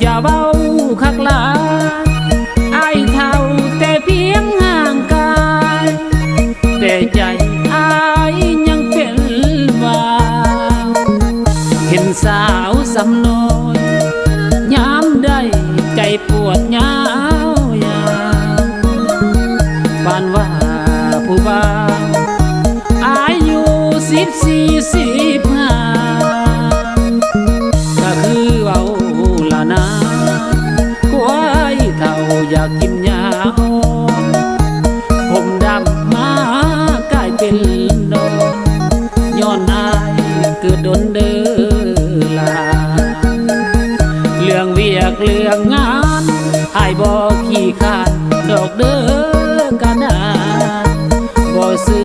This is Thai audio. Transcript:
อย่าเบาคักหลาไอเท่าแต่เพียงห่างกายแต่ใจไอยยังเป็นวาเห็นสาวสำน้อยยามได้ใจปวดยาวยาวปานว่าผู้บ่าวอายุสิบสี่สิบ อยากกินยาอ่อมผมดำมากลายเป็นดองย้อนอายเกิดดนเดือลา เรื่องเวียกเรื่องงานหายบอกขี้ขาดดอกเด้อ